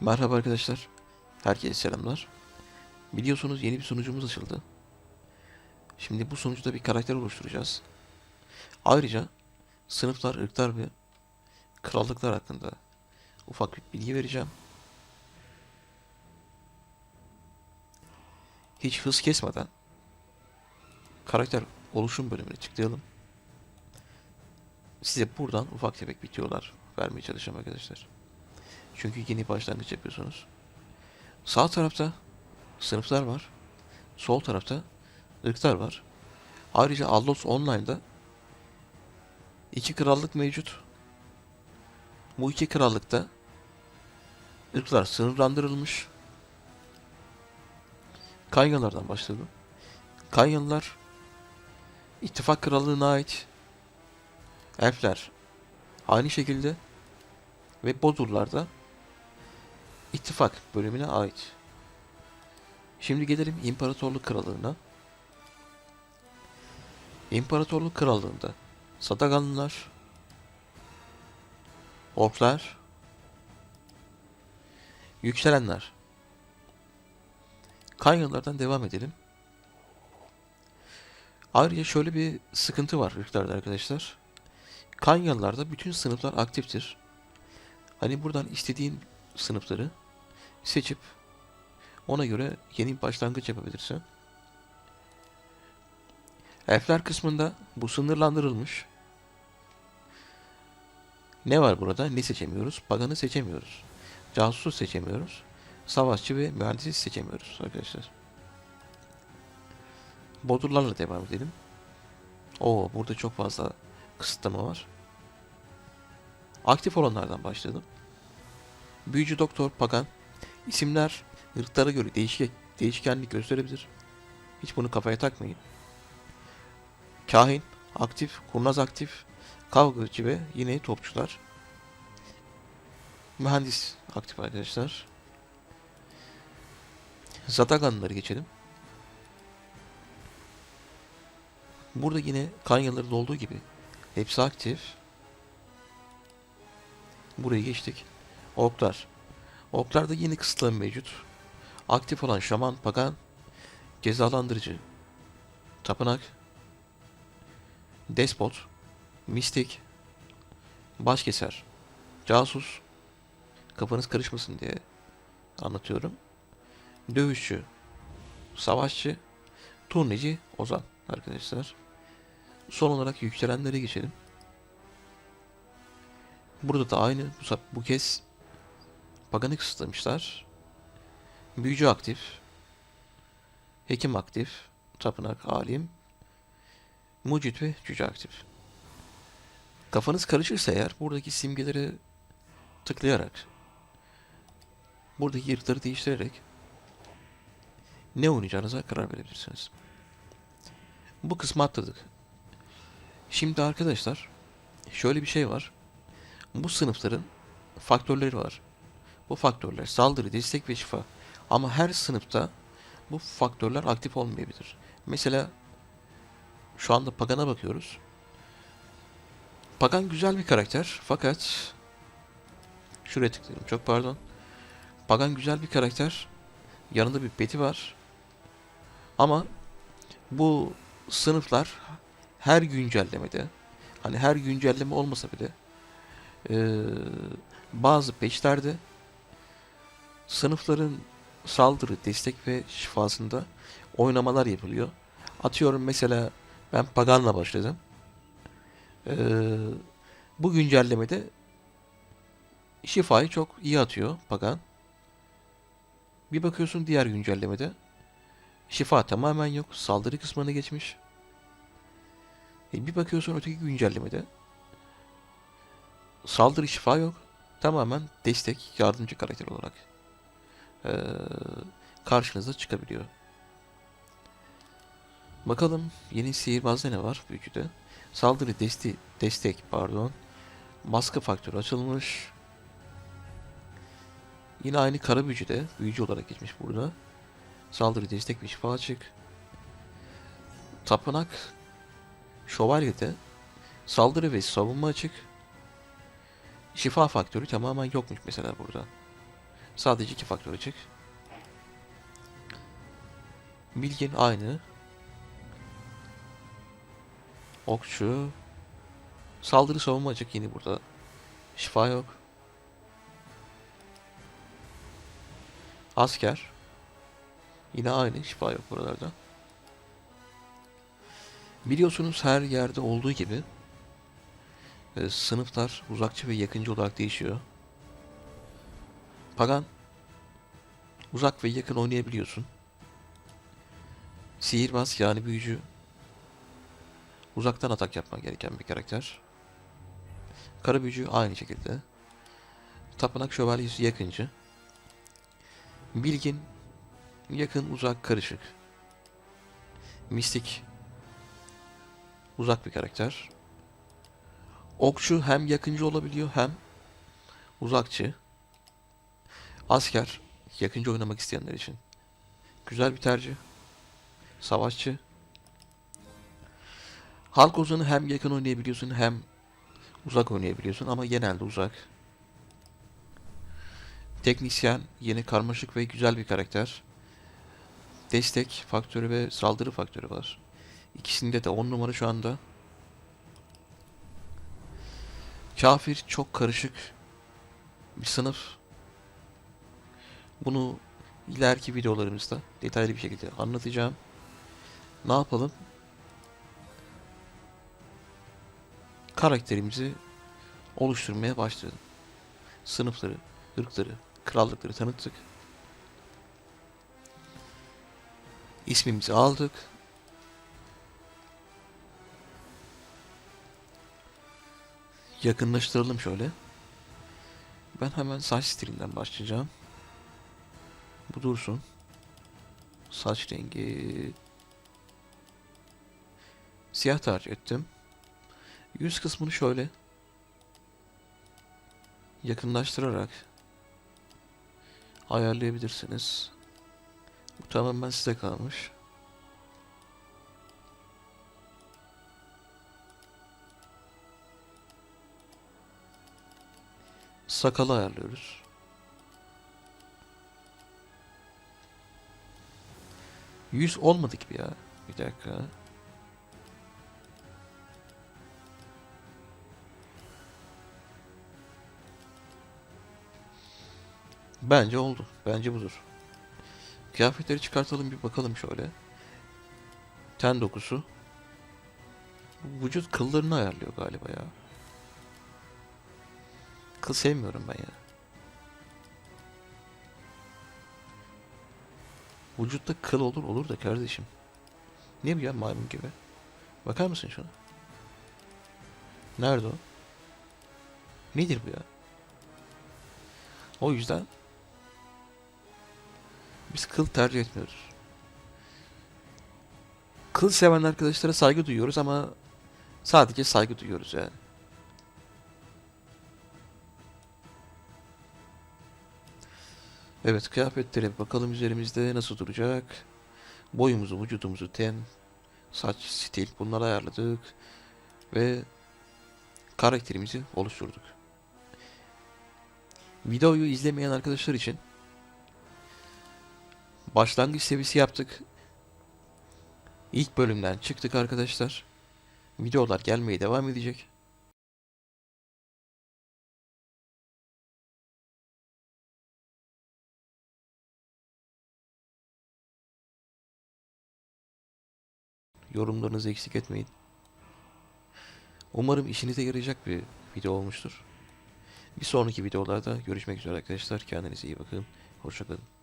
Merhaba arkadaşlar. Herkese selamlar. Biliyorsunuz yeni bir sunucumuz açıldı. Şimdi bu sunucuda bir karakter oluşturacağız. Ayrıca sınıflar, ırklar ve krallıklar hakkında ufak bir bilgi vereceğim. Hiç hız kesmeden karakter oluşum bölümüne tıklayalım. Size buradan ufak tefek bitiyorlar vermeye çalışacağım arkadaşlar. Çünkü yeni başlangıç yapıyorsunuz. Sağ tarafta sınıflar var. Sol tarafta ırklar var. Ayrıca Allos Online'da iki krallık mevcut. Bu iki krallıkta ırklar sınırlandırılmış. Kanyalardan başladım. Kanyalılar İttifak Krallığı'na ait. Elfler aynı şekilde ve Bodurlar da İttifak bölümüne ait. Şimdi gelelim İmparatorluk Krallığı'na. İmparatorluk Krallığı'nda Sadaganlılar, Orklar, Yükselenler. Kanyalılardan devam edelim. Ayrıca şöyle bir sıkıntı var ırklarda arkadaşlar. Kanyalılarda bütün sınıflar aktiftir. Hani buradan istediğin sınıfları seçip ona göre yeni bir başlangıç yapabilirsin. Elfler kısmında bu sınırlandırılmış. Ne var burada? Ne seçemiyoruz? Paganı seçemiyoruz. Casusu seçemiyoruz. Savaşçı ve mühendisi seçemiyoruz arkadaşlar. Bodurlarla devam edelim. Oo burada çok fazla kısıtlama var. Aktif olanlardan başladım. Büyücü Doktor Pagan. İsimler ırklara göre değişik, değişkenlik gösterebilir. Hiç bunu kafaya takmayın. Kahin, aktif, kurnaz aktif, kavgacı ve yine topçular. Mühendis aktif arkadaşlar. Zataganları geçelim. Burada yine Kanyalıların olduğu gibi hepsi aktif. Buraya geçtik. Oklar. Oklarda yeni kısıtlama mevcut. Aktif olan şaman, pagan, cezalandırıcı, tapınak, despot, mistik, başkeser, casus, kafanız karışmasın diye anlatıyorum. Dövüşçü, savaşçı, turneci, ozan arkadaşlar. Son olarak yükselenlere geçelim. Burada da aynı bu, bu kez paganı kısıtlamışlar. Büyücü aktif. Hekim aktif. Tapınak, alim. Mucit ve cüce aktif. Kafanız karışırsa eğer buradaki simgeleri tıklayarak buradaki yırtları değiştirerek ne oynayacağınıza karar verebilirsiniz. Bu kısmı atladık. Şimdi arkadaşlar şöyle bir şey var. Bu sınıfların faktörleri var. Bu faktörler saldırı, destek ve şifa. Ama her sınıfta bu faktörler aktif olmayabilir. Mesela şu anda Pagan'a bakıyoruz. Pagan güzel bir karakter fakat şuraya tıklayalım çok pardon. Pagan güzel bir karakter. Yanında bir beti var. Ama bu sınıflar her güncellemede hani her güncelleme olmasa bile eee, bazı patchlerde sınıfların saldırı, destek ve şifasında oynamalar yapılıyor. Atıyorum mesela ben Pagan'la başladım. Eee, bu güncellemede şifayı çok iyi atıyor Pagan. Bir bakıyorsun diğer güncellemede şifa tamamen yok. Saldırı kısmına geçmiş. E bir bakıyorsun öteki güncellemede saldırı şifa yok. Tamamen destek, yardımcı karakter olarak eee, karşınıza çıkabiliyor. Bakalım yeni sihirbazda ne var büyücüde? Saldırı desti, destek pardon. Baskı faktörü açılmış. Yine aynı kara büyücüde büyücü olarak geçmiş burada. Saldırı destek ve şifa açık. Tapınak Şövalye'de saldırı ve savunma açık. Şifa faktörü tamamen yokmuş mesela burada. Sadece iki faktör açık. Bilgin aynı. Okçu. Saldırı savunma açık yine burada. Şifa yok. Asker. Yine aynı şifa yok buralarda. Biliyorsunuz her yerde olduğu gibi e, sınıflar uzakçı ve yakıncı olarak değişiyor. Pagan uzak ve yakın oynayabiliyorsun. Sihirbaz yani büyücü uzaktan atak yapman gereken bir karakter. Kara büyücü aynı şekilde. Tapınak şövalyesi yakıncı. Bilgin yakın uzak karışık. Mistik uzak bir karakter. Okçu hem yakıncı olabiliyor hem uzakçı. Asker yakıncı oynamak isteyenler için. Güzel bir tercih. Savaşçı. Halk ozanı hem yakın oynayabiliyorsun hem uzak oynayabiliyorsun ama genelde uzak. Teknisyen yeni karmaşık ve güzel bir karakter. Destek faktörü ve saldırı faktörü var. İkisinde de 10 numara şu anda. Kafir çok karışık bir sınıf. Bunu ileriki videolarımızda detaylı bir şekilde anlatacağım. Ne yapalım? Karakterimizi oluşturmaya başladım. Sınıfları, ırkları, krallıkları tanıttık. İsmimizi aldık. Yakınlaştıralım şöyle. Ben hemen saç stilinden başlayacağım. Bu dursun. Saç rengi siyah tercih ettim. Yüz kısmını şöyle yakınlaştırarak ayarlayabilirsiniz. Bu tamamen size kalmış. Sakalı ayarlıyoruz. Yüz olmadı gibi ya. Bir dakika. Bence oldu. Bence budur. Kıyafetleri çıkartalım bir bakalım şöyle. Ten dokusu. Vücut kıllarını ayarlıyor galiba ya. Kıl sevmiyorum ben ya. Vücutta kıl olur olur da kardeşim. Niye bu ya maymun gibi? Bakar mısın şuna? Nerede o? Nedir bu ya? O yüzden biz kıl tercih etmiyoruz. Kıl seven arkadaşlara saygı duyuyoruz ama sadece saygı duyuyoruz yani. Evet kıyafetlere bakalım üzerimizde nasıl duracak. Boyumuzu, vücudumuzu, ten, saç, stil bunları ayarladık. Ve karakterimizi oluşturduk. Videoyu izlemeyen arkadaşlar için başlangıç seviyesi yaptık. İlk bölümden çıktık arkadaşlar. Videolar gelmeye devam edecek. Yorumlarınızı eksik etmeyin. Umarım işinize yarayacak bir video olmuştur. Bir sonraki videolarda görüşmek üzere arkadaşlar. Kendinize iyi bakın. Hoşçakalın.